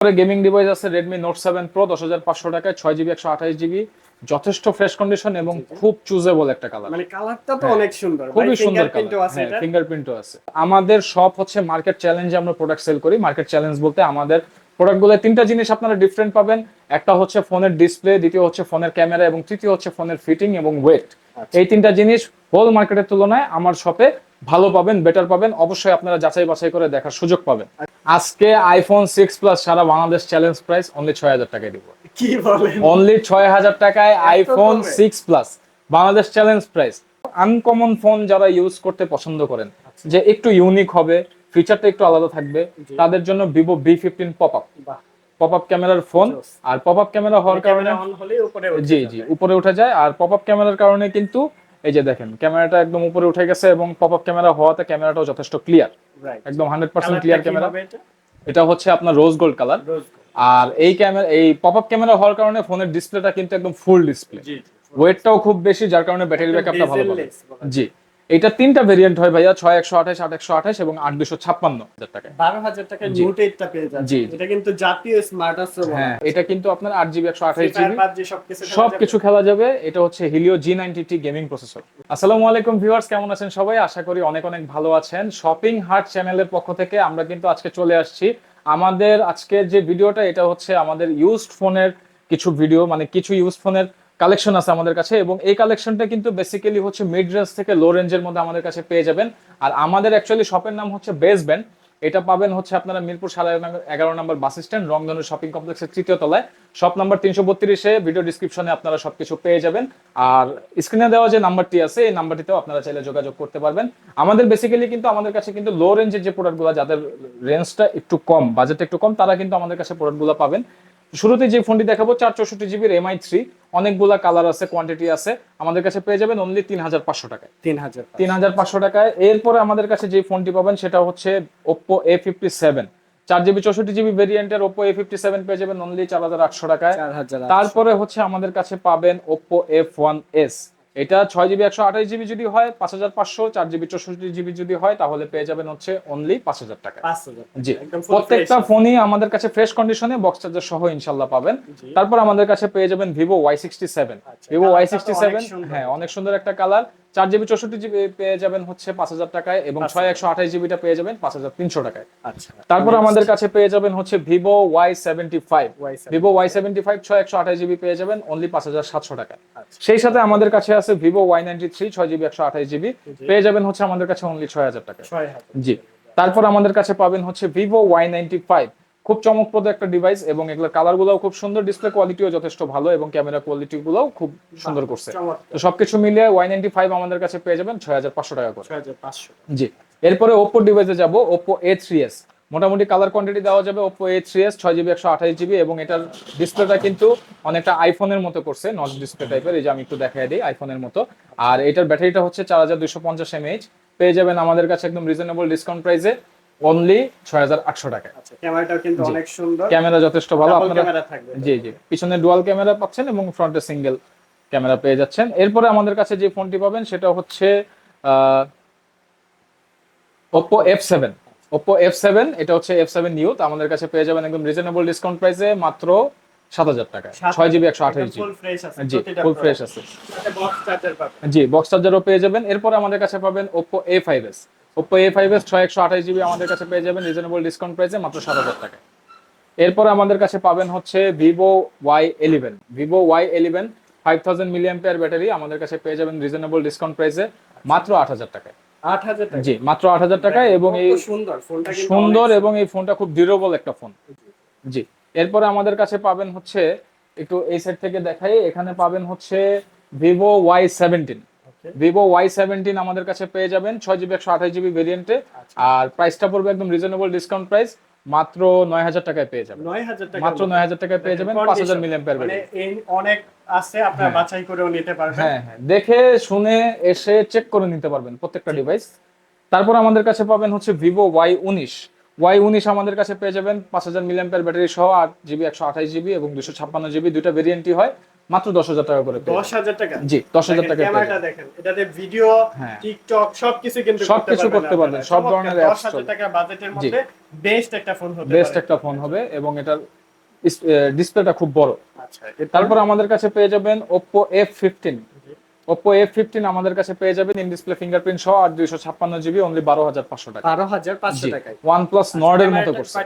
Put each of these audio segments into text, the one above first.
Gaming device আছে seven pro দশ হাজার পাঁচশো টাকায় 6 জিবি একশো আঠাশ জিবি যথেষ্ট ফ্রেশ কন্ডিশন এবং খুব চুজেবল একটা কালার মানে কালারটা তো হ্যাঁ। অনেক সুন্দর। খুবই সুন্দর কালার ফিঙ্গারপ্রিন্টও আছে আমাদের সব হচ্ছে মার্কেট চ্যালেঞ্জে আমরা প্রোডাক্ট সেল করি। মার্কেট চ্যালেঞ্জ বলতে আমাদের প্রোডাক্টগুলো তিনটা জিনিস আপনারা ডিফারেন্ট পাবেন। একটা হচ্ছে ফোনের ডিসপ্লে দ্বিতীয় হচ্ছে ফোনের ক্যামেরা এবং তৃতীয় হচ্ছে ফোনের ফিটিং এবং ওয়েট আচ্ছা। এই তিনটা জিনিস হোল মার্কেটের তুলনায় আমার শপে ভালো পাবেন বেটার পাবেন। অবশ্যই আপনারা যাচাই বাছাই করে দেখার সুযোগ পাবেন। আজকে আইফোন সিক্স প্লাস সারা বাংলাদেশ চ্যালেঞ্জ প্রাইস অনলি ছয় হাজার টাকায় দিব। কি বলেন? অনলি ছয় হাজার টাকায় iPhone? Six plus Bangladesh challenge price uncommon phone যারা ইউজ করতে পছন্দ করেন যে একটু ইউনিক হবে ফিচারটা একটু আলাদা থাকবে। তাদের জন্য Vivo B fifteen pop up pop up ক্যামেরার ফোন আর পপ আপ ক্যামেরা হওয়ার কারণে অন হলে উপরে উঠে জি জি উপরে উঠে যায়। আর পপ আপ ক্যামেরার কারণে কিন্তু এই যে দেখেন ক্যামেরাটা একদম উপরে উঠে গেছে এবং পপ আপ ক্যামেরা হওয়াতে ক্যামেরাটাও যথেষ্ট ক্লিয়ার. একদম হান্ড্রেড পার্সেন্ট ক্লিয়ার ক্যামেরা এটা? হচ্ছে আপনার রোজ গোল্ড কালার আর এই ক্যামেরা এই পপ আপ ক্যামেরা হওয়ার কারণে ফোনের ডিসপ্লেটা কিন্তু একদম ফুল ডিসপ্লে জি ওয়েটটাও খুব বেশি যার কারণে ব্যাটারি ব্যাকআপটা ভালো পাবে। জি। এটা তিনটা ভেরিয়েন্ট হয় ভাইয়া ছয় একশো আঠাশ আট একশো আঠাশ এবং আট দুশো ছাপ্পান্ন হাজার টাকায়। বারো হাজার টাকায় জি। নোট পেয়ে যাচ্ছে জি। এটা কিন্তু জাতীয় স্মার্ট আছে হ্যাঁ এটা কিন্তু আপনার আট জিবি একশো আঠাশ জিবি। সব কিছু খেলা যাবে। এটা হচ্ছে Helio G ninety T gaming processor আসসালামু আলাইকুম ভিউয়ার্স কেমন আছেন সবাই? আশা করি অনেক অনেক ভালো আছেন। শপিং হার্ট চ্যানেলের পক্ষ থেকে আমরা কিন্তু আজকে চলে আসছি। আমাদের আজকের যে ভিডিওটা এটা হচ্ছে আমাদের ইউজড ফোনের কিছু ভিডিও মানে কিছু ইউজ ফোনের কালেকশন আছে আমাদের কাছে এবং এই কালেকশনটা কিন্তু বেসিক্যালি হচ্ছে মিড রেঞ্জ থেকে লো রেঞ্জের মধ্যে আমাদের কাছে পেয়ে যাবেন। আর আমাদের অ্যাকচুয়ালি শপের নাম হচ্ছে বেস ব্যান্ড এটা পাবেন হচ্ছে আপনারা মিরপুর সাড়ে এগারো নম্বর বাস স্ট্যান্ড, রংধনু শপিং কমপ্লেক্সের তৃতীয় তলায়। শপ নাম্বার তিনশো বত্রিশে ভিডিও ডিসক্রিপশনে আপনারা সবকিছু পেয়ে যাবেন। আর স্ক্রিনে দেওয়া যে নাম্বারটি আছে, এই নাম্বারটিতেও আপনারা চাইলে যোগাযোগ করতে পারবেন। আমাদের বেসিক্যালি কিন্তু আমাদের কাছে কিন্তু লো রেঞ্জের যে প্রোডাক্টগুলো যাদের রেঞ্জটা একটু কম বাজেট একটু কম, তারা কিন্তু আমাদের কাছে প্রোডাক্টগুলো পাবেন। শুরুতে যে ফোনটি দেখাবো চার চৌষট্টি জিবির এমআই থ্রি অনেকগুলা কালার আছে কোয়ান্টিটি আছে। আমাদের কাছে পেয়ে যাবেন অনলি তিন হাজার পাঁচশো টাকায়। তিন হাজার তিন হাজার পাঁচশো টাকায়। এরপরে আমাদের কাছে যে ফোনটি পাবেন সেটা হচ্ছে ওপ্পো এ ফিফটি সেভেন চার জিবি চৌষট্টি জিবি ভেরিয়েন্টের ওপো এ ফিফটি সেভেন পেয়ে যাবেন অনলি চার হাজার আটশো টাকায়। তারপরে হচ্ছে আমাদের কাছে পাবেন ওপো এফ ওয়ান এস এটা ছয় জিবি একশো আঠাশ জিবি যদি হয় পাঁচ হাজার পাঁচশো চার জিবি চৌষট্টি জিবি যদি হয় তাহলে পেয়ে যাবেন হচ্ছে অনলি পাঁচ হাজার টাকা। জি। প্রত্যেকটা ফোনই আমাদের কাছে ফ্রেশ কন্ডিশনে বক্স চার্জার সহ ইনশাল্লাহ পাবেন। তারপর আমাদের কাছে পেয়ে যাবেন Vivo Y sixty seven Vivo Y sixty seven হ্যাঁ অনেক সুন্দর একটা কালার। চার জিবি চৌষট্টি জিবি পেয়ে যাবেন হচ্ছে পাঁচ হাজার টাকায় এবং ছয় একশো আঠাশ জিবিটা পেয়ে যাবেন পাঁচ হাজার তিনশো টাকায়। আচ্ছা। তারপর আমাদের কাছে পেয়ে যাবেন হচ্ছে Vivo Y seventy five. Y75 Vivo Y seventy five ছয় একশো আঠাশ জিবি পেয়ে যাবেন অনলি পাঁচ হাজার সাতশো টাকায়। আচ্ছা। সেই সাথে আমাদের কাছে আছে ভিভো ওয়াই নাইনটি থ্রি ছয় জিবি একশো আঠাশ জিবি। পেয়ে যাবেন হচ্ছে আমাদের কাছে অনলি ছয় হাজার টাকা জি। তারপর আমাদের কাছে পাবেন হচ্ছে ভিভো ওয়াই নাইনটি ফাইভ। খুব চমকপ্রদ একটা ডিভাইস এবং এগুলোর কালার গুলোও খুব সুন্দর ডিসপ্লে কোয়ালিটিও যথেষ্ট ভালো এবং ক্যামেরা কোয়ালিটি গুলোও খুব সুন্দর করছে। তো সবকিছু মিলিয়ে ওয়াই নাইনটি ফাইভ আমাদের কাছে পেয়ে যাবেন ছয় হাজার পাঁচশো টাকা করে। জি এরপরে ওপো ডিভাইসে যাব ওপো এ থ্রি এস মোটামুটি কালার কোয়ান্টিটি দেওয়া যাবে ওপো এ থ্রি এস ছয় জিবি একশো আঠাশ জিবি এবং এটার ডিসপ্লেটা কিন্তু অনেকটা আইফোনের মতো করছে নচ ডিসপ্লে টাইপের এই যে আমি একটু দেখাই দিই আইফোনের মতো। আর এটার ব্যাটারিটা হচ্ছে চার হাজার দুশো পঞ্চাশ এমএইচ পেয়ে যাবেন আমাদের কাছে একদম রিজনেবল ডিসকাউন্ট প্রাইসে অনলি ছয় হাজার আটশো টাকায়। আচ্ছা ক্যামেরাটাও কিন্তু অনেক সুন্দর। ক্যামেরা যথেষ্ট ভালো আপনারা জি জি। পিছনে ডুয়াল ক্যামেরা পাচ্ছেন এবং ফ্রন্টে সিঙ্গেল ক্যামেরা পেয়ে যাচ্ছেন। এরপরে আমাদের কাছে যে ফোনটি পাবেন সেটা হচ্ছে Oppo F seven Oppo F seven এটা হচ্ছে এফ সেভেন ইউথ আমাদের কাছে পেয়ে যাবেন একদম রিজনেবল ডিসকাউন্ট প্রাইসে মাত্র সাত হাজার টাকায় ছয় জিবি একশো আঠাশ জিবি। জি ফুল ফ্রেশ আছে। জি বক্স চার্জারও পেয়ে যাবেন। এরপরে আমাদের কাছে পাবেন Oppo A five S Oppo A five S ছয় একশো আঠাশ জিবি আমাদের কাছে পেয়ে যাবেন রিজনেবল ডিসকাউন্ট প্রাইসে মাত্র সাত হাজার টাকা। এরপর আমাদের কাছে পাবেন হচ্ছে Vivo Y eleven Vivo Y eleven five thousand milliampere battery আমাদের কাছে পেয়ে যাবেন রিজনেবল ডিসকাউন্ট প্রাইসে মাত্র আট হাজার টাকায়। আট হাজার জি মাত্র আট হাজার টাকায় এবং এই সুন্দর ফোনটা সুন্দর এবং এই ফোনটা খুব ডিউরেবল একটা ফোন। জি এরপরে আমাদের কাছে পাবেন হচ্ছে একটু এই সাইড থেকে দেখাই এখানে পাবেন হচ্ছে Vivo Y seventeen. Vivo Y seventeen আমাদের কাছে পেয়ে যাবেন। ছয় জিবি একশো আঠাশ জিবি ভেরিয়েন্টে আচ্ছা। আর প্রাইসটা পড়বে একদম রিজনেবল ডিসকাউন্ট প্রাইস মাত্র নয় হাজার টাকায় পেয়ে যাবেন। মাত্র নয় হাজার টাকায় পেয়ে যাবেন। পাঁচ হাজার মানে এই অনেক আছে আপনারা বাছাই করেও নিতে পারবেন। হ্যাঁ হ্যাঁ। দেখে শুনে এসে চেক করে নিতে পারবেন প্রত্যেকটা ডিভাইস তারপর আমাদের কাছে পাবেন হচ্ছে ভিভো ওয়াই উনিশ। ওয়াই উনিশ আমাদের কাছে পেয়ে যাবেন। পাঁচ হাজার মিলিয়াম্পের ব্যাটারি সহ আট জিবি একশো আঠাশ জিবি এবং দুশো ছাপ্পান্ন জিবি দুইটা ভেরিয়েন্টই হয়। মাত্র দশ হাজার টাকা করে দশ হাজার টাকা? জি দশ হাজার টাকা ক্যামেরাটা দেখেন এটাতে ভিডিও হ্যাঁ। টিকটক সবকিছু কিন্তু সবকিছু করতে পারবেন, সব ধরনের দশ হাজার টাকা বাজেটের মধ্যে বেস্ট একটা ফোন হবে বেস্ট একটা ফোন হবে এবং এটার ডিসপ্লেটা খুব বড়। আচ্ছা তারপর আমাদের কাছে পেয়ে যাবেন Oppo F15 Oppo F15 আমাদের কাছে পেয়ে যাবেন ইন ডিসপ্লে ফিঙ্গারপ্রিন্ট সহ আর দুইশো ছাপ্পান্ন জিবি অনলি বারো হাজার পাঁচশো টাকা। বারো হাজার পাঁচশো জি। টাকায়। ওয়ান প্লাস নর্ডের মতো করছে।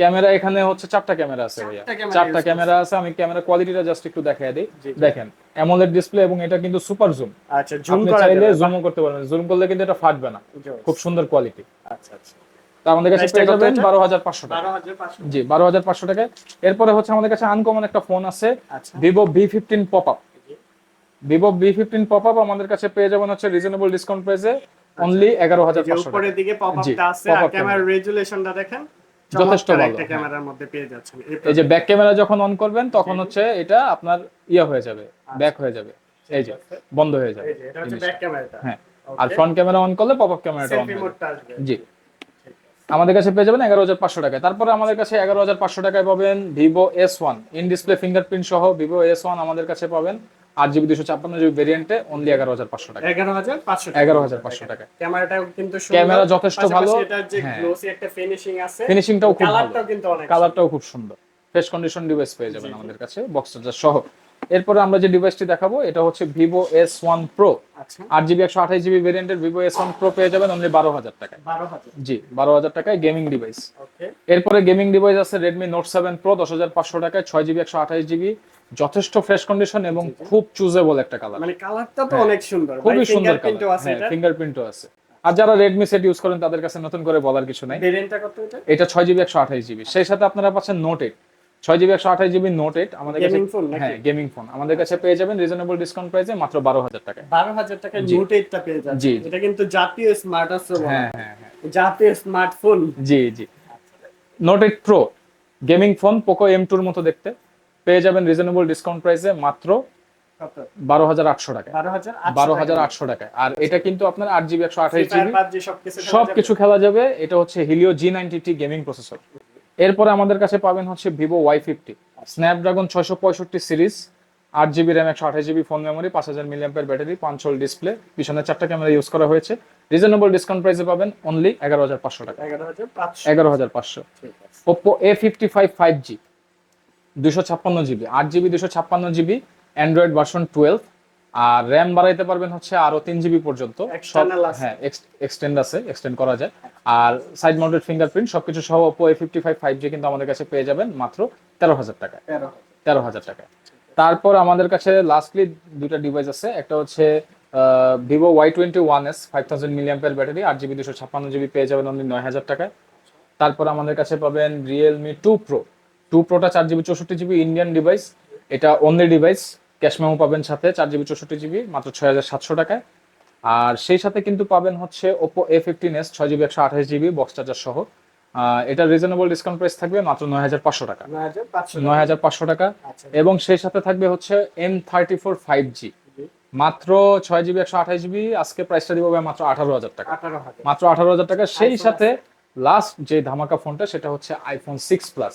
ক্যামেরা এখানে হচ্ছে চারটা ক্যামেরা আছে ভাইয়া। চারটা ক্যামেরা আছে আমি ক্যামেরা কোয়ালিটিটা জাস্ট একটু দেখাই দিই। দেখেন অ্যামোলেড ডিসপ্লে এবং এটা কিন্তু সুপার জুম আচ্ছা জুম চাইলে জুমও করতে পারবেন। জুম করলে কিন্তু এটা ফাটবে না। খুব সুন্দর কোয়ালিটি আচ্ছা আচ্ছা। তা আমাদের কাছে পেয়ে যাবেন বারো হাজার পাঁচশো টাকা। বারো হাজার পাঁচশো। জি বারো হাজার পাঁচশো টাকা এরপরে হচ্ছে আমাদের কাছে আনকমন একটা ফোন আছে। আচ্ছা। Vivo V fifteen pop up Vivo V fifteen pop up আমাদের কাছে পেয়ে যাবেন হচ্ছে রিজনেবল ডিসকাউন্ট প্রাইসে অনলি এগারো হাজার উপরের দিকে পপ আপটা আছে আর রেজুলেশনটা দেখেন যথেষ্ট ভালো, একটা। ক্যামেরার মধ্যে পেয়ে যাচ্ছেন। এই যে ব্যাক ক্যামেরা যখন অন করবেন তখন হচ্ছে এটা আপনার ইয়ে হয়ে যাবে ব্যাক হয়ে যাবে। এই যে বন্ধ হয়ে যাবে এটা হচ্ছে ব্যাক ক্যামেরাটা হ্যাঁ। আর ফ্রন্ট ক্যামেরা অন করলে পপ আপ ক্যামেরাটা অন জি। আমাদের কাছে পেয়ে যাবেন এগারো হাজার পাঁচশো টাকায়। তারপরে আমাদের কাছে এগারো হাজার পাঁচশো টাকায় পাবেন Vivo S one. In display fingerprint সহ ভিভো এস ওয়ান আমাদের কাছে পাবেন আট জিবি দুশো ছাপ্পান্ন জিবি ভেরিয়েন্টে অনলি এগারো হাজার পাঁচশো টাকা এগারো হাজার পাঁচশো এগারো হাজার পাঁচশো টাকা ক্যামেরাটাও কিন্তু ক্যামেরা যথেষ্ট ভালো। হ্যাঁ। একটা ফিনিশিং আছে ফিনিশিংটাও খুব ভালো। কালারটাও কিন্তু অনেক কালারটাও খুব সুন্দর। ফ্রেশ কন্ডিশন ডিভাইস পেয়ে যাবেন আমাদের কাছে বক্স চার্জার সহ। এরপরে আমরা যে ডিভাইসটি দেখাবো এটা হচ্ছে ভিভো এস ওয়ান প্রো আচ্ছা। আট জিবি একশো আঠাশ জিবি ভেরিয়েন্টের ভিভো এস ওয়ান প্রো পেয়ে যাবেন অনলি বারো হাজার টাকায়। জি বারো হাজার টাকায় গেমিং ডিভাইস ওকে। এরপরে গেমিং ডিভাইস আছে রেডমি নোট সেভেন প্রো দশ হাজার পাঁচশো টাকায় ছয় জিবি একশো আঠাশ জিবি যথেষ্ট ফ্রেশ কন্ডিশন এবং খুব চুজেবল একটা কালার মানে কালারটা তো হ্যাঁ। অনেক সুন্দর। খুবই সুন্দর আছে কালার এটা? ফিঙ্গারপ্রিন্টও আছে। আর যারা রেডমি সেট ইউজ করেন তাদের কাছে নতুন করে বলার কিছু নাই। ভেরিয়েন্টটা কত এটা? এটা ছয় জিবি একশো আঠাশ জিবি সেই সাথে আপনারা পাচ্ছেন নোট এইট ছয় জিবি একশো আঠাশ জিবি নোট এইট আমাদের কাছে? হ্যাঁ গেমিং ফোন আমাদের কাছে পেয়ে যাবেন রিজনেবল ডিসকাউন্ট প্রাইসে মাত্র বারো হাজার টাকায়। বারো হাজার টাকায় নোট এইটটা পেয়ে যাচ্ছে জি। এটা কিন্তু জাতীয় স্মার্ট আছে হ্যাঁ হ্যাঁ হ্যাঁ। জাতীয় স্মার্টফোন জি জি। Note eight pro gaming phone Poco M টুর মতো দেখতে। পেয়ে যাবেন রিজনেবল ডিসকাউন্ট প্রাইসে মাত্র বারো হাজার আটশো টাকায়। বারো হাজার আটশো টাকায়। আর এটা কিন্তু আপনার আট জিবি একশো আঠাশ জিবি। সবকিছু খেলা যাবে। এটা হচ্ছে Helio G ninety T gaming processor এরপরে আমাদের কাছে পাবেন হচ্ছে ভিভো ওয়াই ফিফটি স্ন্যাপড্রাগন ছয়শো পঁয়ষট্টি সিরিজ আট জিবি র্যাম একশো আঠাশ জিবি ফোন মেমোরি পাঁচ হাজার মিলিয়াম্পের ব্যাটারি পাঁচ হোল ডিসপ্লে পিছনে চারটা ক্যামেরা ইউজ করা হয়েছে। রিজনেবল ডিসকাউন্ট প্রাইসে পাবেন অনলি এগারো হাজার পাঁচশো টাকা। এগারো হাজার পাঁচশো। Oppo A fifty five five G দুশো ছাপ্পান্ন জিবি আট জিবি দুশো ছাপ্পান্ন জিবি অ্যান্ড্রয়েড ভার্সন টুয়েলভ আর র্যাম বাড়াইতে পারবেন হচ্ছে আরও তিন জিবি পর্যন্ত। হ্যাঁ এক্সটেন্ড আছে এক্সটেন্ড করা যায়। আর সাইড মাউন্টেড ফিঙ্গারপ্রিন্ট সবকিছু সহ Oppo A fifty five five G কিন্তু আমাদের কাছে পেয়ে যাবেন মাত্র তেরো হাজার টাকায়। তেরো হাজার। তেরো হাজার টাকায়। তারপর আমাদের কাছে লাস্টলি দুটা ডিভাইস আছে একটা হচ্ছে Vivo Y twenty one S five thousand মিলিয়াম্পের battery আট জিবি দুশো ছাপ্পান্ন জিবি পেয়ে যাবেন অনলি নয় হাজার টাকায়। তারপর আমাদের কাছে পাবেন রিয়েলমি টু প্রো টু প্রোটা চার জিবি চৌষট্টি জিবি ইন্ডিয়ান ডিভাইস এটা অনলি ডিভাইস ক্যাশ মেমো পাবেন সাথে চার জিবি চৌষট্টি জিবি মাত্র ছয় হাজার সাতশো টাকায়। আর সেই সাথে কিন্তু পাবেন হচ্ছে ওপো এ ফিফটিন এস ছয় জিবি একশো আঠাশ জিবি বক্স চার্জার সহ। এটা রিজনেবল ডিসকাউন্ট প্রাইস থাকবে মাত্র নয় হাজার পাঁচশো টাকা। নয় হাজার পাঁচশো টাকা। আচ্ছা। এবং সেই সাথে থাকবে হচ্ছে M thirty four five G. মাত্র ছয় জিবি একশো আঠাশ জিবি আজকে প্রাইসটা দিব মাত্র আঠারো হাজার টাকা। মাত্র আঠারো হাজার টাকা। সেই সাথে লাস্ট যে ধামাকা ফোনটা সেটা হচ্ছে আইফোন সিক্স প্লাস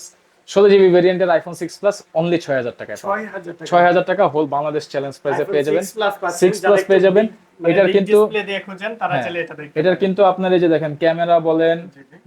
ষোলো জিবি ভেরিয়েন্টের আইফোন সিক্স প্লাস অনলি ছয় হাজার টাকায় ছয় হাজার টাকা। ছয় হাজার টাকা হোল বাংলাদেশ চ্যালেঞ্জ প্রাইসে পেয়ে যাবেন। 6 Plus পাচ্ছেন, সিক্স প্লাস পেয়ে যাবেন। এটার কিন্তু হ্যাঁ, এটার কিন্তু আপনার এই যে দেখেন ক্যামেরা বলেন।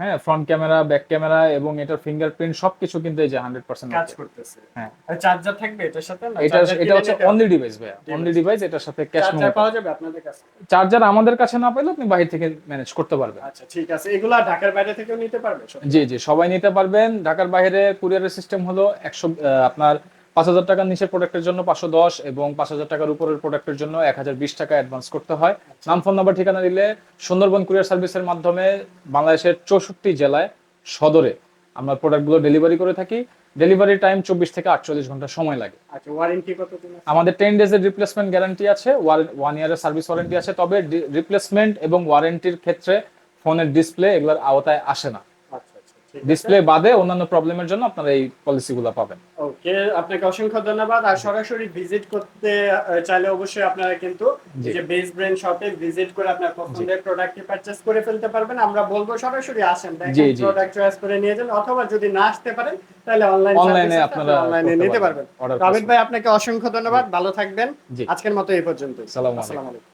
হ্যাঁ ফ্রন্ট ক্যামেরা ব্যাক ক্যামেরা এবং এটার ফিঙ্গারপ্রিন্ট সবকিছু কিন্তু এই যে হান্ড্রেড পার্সেন্ট কাজ করতেছে। হ্যাঁ। চার্জার থাকবে এটার সাথে? না এটা এটা হচ্ছে অনলি ডিভাইস অনলি ডিভাইস এটার সাথে ক্যাশ চার্জার পাওয়া যাবে আপনাদের কাছে? চার্জার আমাদের কাছে না পেলে আপনি বাহির থেকে ম্যানেজ করতে পারবেন আচ্ছা ঠিক আছে। এগুলা ঢাকার বাইরে থেকেও নিতে পারবে সব? জি জি সবাই নিতে পারবেন। ঢাকার বাইরে কুরিয়ারের সিস্টেম হলো একশো আপনার পাঁচ হাজার টাকার নিচের প্রোডাক্টের জন্য পাঁচশো দশ এবং পাঁচ হাজার টাকার উপরের প্রোডাক্টের জন্য এক হাজার বিশ টাকা অ্যাডভান্স করতে হয়। নাম ফোন নাম্বার ঠিকানা দিলে সুন্দরবন কুরিয়ার সার্ভিসের মাধ্যমে বাংলাদেশের চৌষট্টি জেলায় সদরে আমরা প্রোডাক্টগুলো ডেলিভারি করে থাকি। ডেলিভারি টাইম চব্বিশ থেকে আটচল্লিশ ঘণ্টা সময় লাগে। আচ্ছা আমাদের টেন ডেজের রিপ্লেসমেন্ট গ্যারান্টি আছে ওয়ান ইয়ারের সার্ভিস ওয়ারেন্টি আছে তবে রিপ্লেসমেন্ট এবং ওয়ারেন্টির ক্ষেত্রে ফোনের ডিসপ্লে এগুলোর আওতায় আসে না আচ্ছা আচ্ছা ঠিক আছে। ডিসপ্লে বাদে অন্যান্য প্রবলেমের জন্য আপনারা এই পলিসিগুলো পাবেন। ওকে আপনাকে অসংখ্য ধন্যবাদ। আর সরাসরি ভিজিট করতে চাইলে অবশ্যই আপনারা কিন্তু যে বেস ব্র্যান্ড শপে ভিজিট করে আপনার পছন্দের প্রোডাক্টটি পারচেজ করে ফেলতে পারবেন। আমরা বলব সরাসরি আসেন দেখেন প্রোডাক্ট চয়েস করে নিয়ে যান অথবা যদি না আসতে পারেন তাহলে অনলাইন অনলাইনে আপনারা অনলাইনে নিতে পারবেন, রাবিদ ভাই আপনাকে অসংখ্য ধন্যবাদ। ভালো থাকবেন। আজকের মতো এই পর্যন্ত সালামু আসসালামু আলাইকুম।